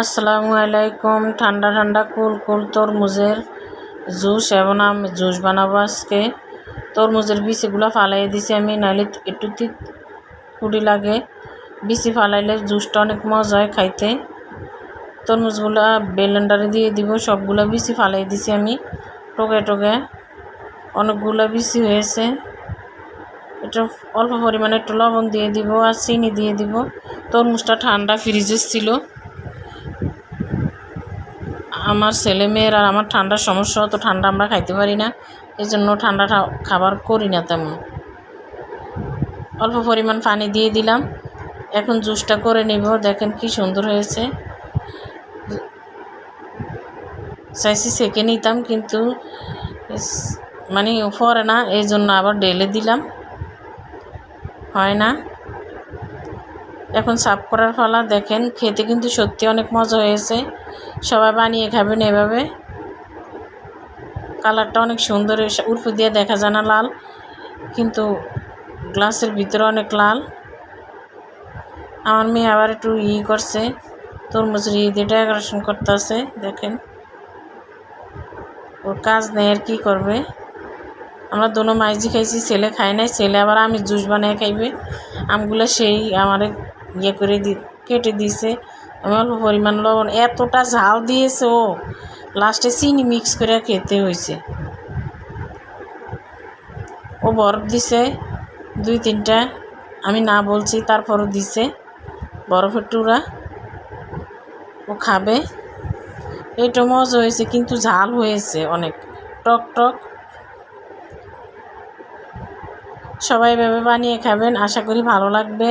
আসসালামু আলাইকুম। ঠান্ডা ঠান্ডা, কুল কুল তরমুজের জুস এবং আমি জুস বানাবো আজকে। তরমুজের বিচিগুলো ফালাইয়ে দিছি আমি নাইলে একটু কুড়ি লাগে। বিচি ফালাইলে জুসটা অনেক মজা হয় খাইতে। তরমুজগুলো বেলেন্ডারে দিয়ে দিব, সবগুলো বিচি ফালাই দিছি আমি। টোকে টোকে অনেকগুলো বিচি হয়েছে। এটা অল্প পরিমাণে একটু লবণ দিয়ে দিব আর চিনি দিয়ে দিব। তরমুজটা ঠান্ডা ফ্রিজে ছিল। আমার ছেলে মেয়ের আর আমার ঠান্ডার সমস্যা, তো ঠান্ডা আমরা খাইতে পারি না। এই জন্য ঠান্ডা খাবার করি না তেমন। অল্প পরিমাণ পানি দিয়ে দিলাম। এখন জুসটা করে নিব। দেখেন কি সুন্দর হয়েছে। চাইছি সেকে নিতাম, কিন্তু মানে পরে না এই জন্য আবার ডেলে দিলাম। হয় না। এখন সাফ করার ফলা দেখেন, খেতে কিন্তু সত্যি অনেক মজা হয়েছে। সবাই বানিয়ে খাবেন এভাবে। কালারটা অনেক সুন্দর উর্ফু দিয়ে দেখা যায় না লাল, কিন্তু গ্লাসের ভিতরে অনেক লাল। আমার মেয়ে আবার একটু ই করছে, তরমুজের ই দিয়ে ডেকোরেশন করতেছে, দেখেন। ওর কাজ নেই আর কী করবে। আমরা দোনো মাইজি খাইছি, ছেলে খাই নাই, ছেলে আবার আমি জুস বানিয়ে খাইবে। আমগুলো সেই আমার ইয়ে করে দি, কেটে দিয়েছে আমি অল্প পরিমাণ লবণ এতটা ঝাল দিয়েছে ও। লাস্টে চিনি মিক্স করে খেতে হয়েছে। ও বরফ দিছে, দুই তিনটা। আমি না বলছি, তারপরও দিছে। বরফের টুরা ও খাবে। এটা মজা হয়েছে, কিন্তু ঝাল হয়েছে অনেক। টক টক। সবাই এভাবে বানিয়ে খাবেন, আশা করি ভালো লাগবে।